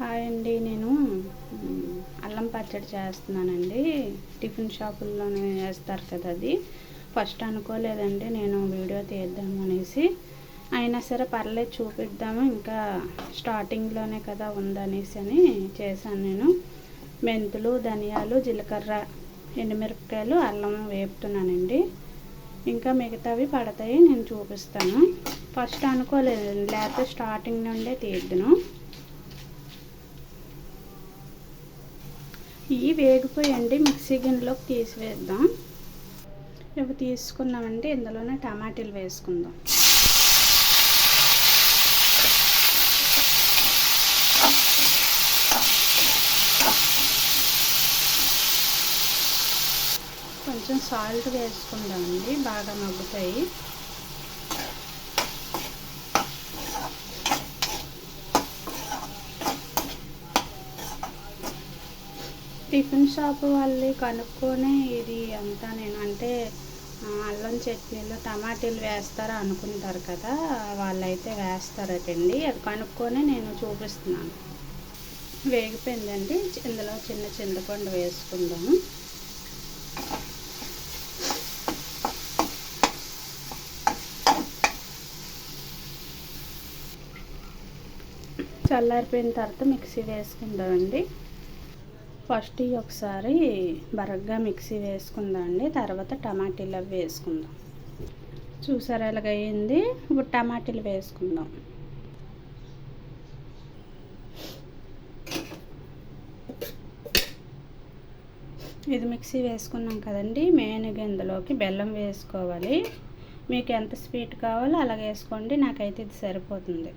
Hi అండి నేను అల్లం పచ్చడి చేస్తున్నానండి. టిఫిన్ షాపుల్లోనే వేస్తారు కదా అది. ఫస్ట్ అనుకోలేదండి నేను వీడియో తీద్దాము అనేసి. అయినా సరే పర్లేదు చూపిద్దాము. ఇంకా స్టార్టింగ్లోనే కదా ఉందనేసి అని చేశాను నేను. మెంతులు ధనియాలు జీలకర్ర ఎండుమిరపకాయలు అల్లం వేపుతున్నానండి. ఇంకా మిగతావి పడతాయి నేను చూపిస్తాను. ఫస్ట్ అనుకోలేదండి లేకపోతే స్టార్టింగ్ నుండే తీద్దును. ఇవి వేగిపోయండి మిక్సీ గిన్నెలోకి తీసివేద్దాం. ఇవి తీసుకున్నామండి ఇందులోనే టమాటీలు వేసుకుందాం. కొంచెం సాల్ట్ వేసుకుందామండి బాగా మగ్గుతాయి. టిఫిన్ షాప్ వాళ్ళు కనుక్కొని ఇది అంతా నేను అంటే అల్లం చట్నీలో టమాటీలు వేస్తారా అనుకుంటారు కదా వాళ్ళైతే వేస్తారటండి. అది కనుక్కొని నేను చూపిస్తున్నాను. వేగిపోయిందండి. ఇందులో చిన్న చింతపండు వేసుకుందాము చల్లారిపోయిన తర్వాత మిక్సీ వేసుకుందామండి. ఫస్ట్ ఇవి ఒకసారి బరగ్గా మిక్సీ వేసుకుందామండి. తర్వాత టమాటీలు అవి వేసుకుందాం. చూసారా ఎలాగైంది ఇప్పుడు టమాటీలు వేసుకుందాం. ఇది మిక్సీ వేసుకున్నాం కదండి. మెయిన్గా ఇందులోకి బెల్లం వేసుకోవాలి. మీకు ఎంత స్వీట్ కావాలో అలాగ వేసుకోండి. నాకైతే ఇది సరిపోతుంది.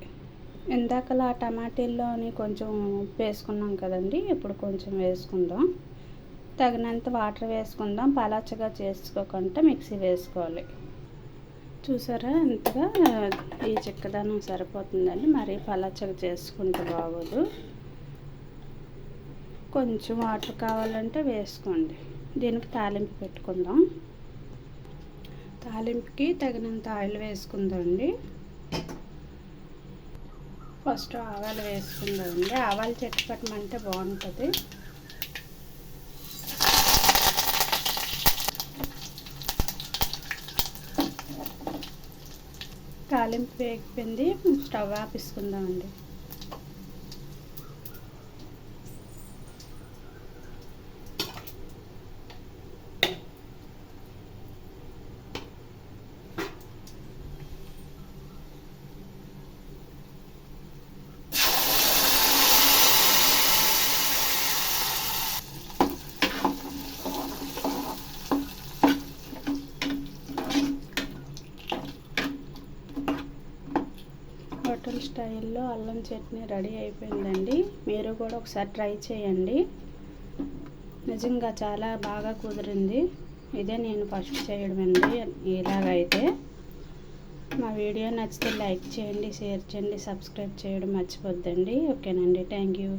ఇందాకలా టమాటీల్లోని కొంచెం ఉప్పు వేసుకున్నాం కదండి ఇప్పుడు కొంచెం వేసుకుందాం. తగినంత వాటర్ వేసుకుందాం పలాచగా చేసుకోకుండా మిక్సీ వేసుకోవాలి. చూసారా ఇంతగా ఈ చిక్కదనం సరిపోతుందండి మరీ పలాచగా చేసుకుంటే బాగోదు. కొంచెం వాటర్ కావాలంటే వేసుకోండి. దీనికి తాలింపు పెట్టుకుందాం. తాలింపుకి తగినంత ఆయిల్ వేసుకుందండి ఫస్ట్ ఆవాలు వేసుకుందామండి. ఆవాలు చెట్టు పెట్టమంటే బాగుంటుంది. తాలింపు వేగిపోయింది. స్టవ్ ఆపిసుకుందామండి. హోటల్ స్టైల్లో అల్లం చట్నీ రెడీ అయిపోయిందండి. మీరు కూడా ఒకసారి ట్రై చేయండి. నిజంగా చాలా బాగా కుదిరింది. ఇదే నేను ఫస్ట్ చేయడం అండి ఇలాగైతే మా వీడియో నచ్చితే లైక్ చేయండి షేర్ చేయండి సబ్స్క్రైబ్ చేయడం మర్చిపోద్దండి. ఓకేనండి. Thank you.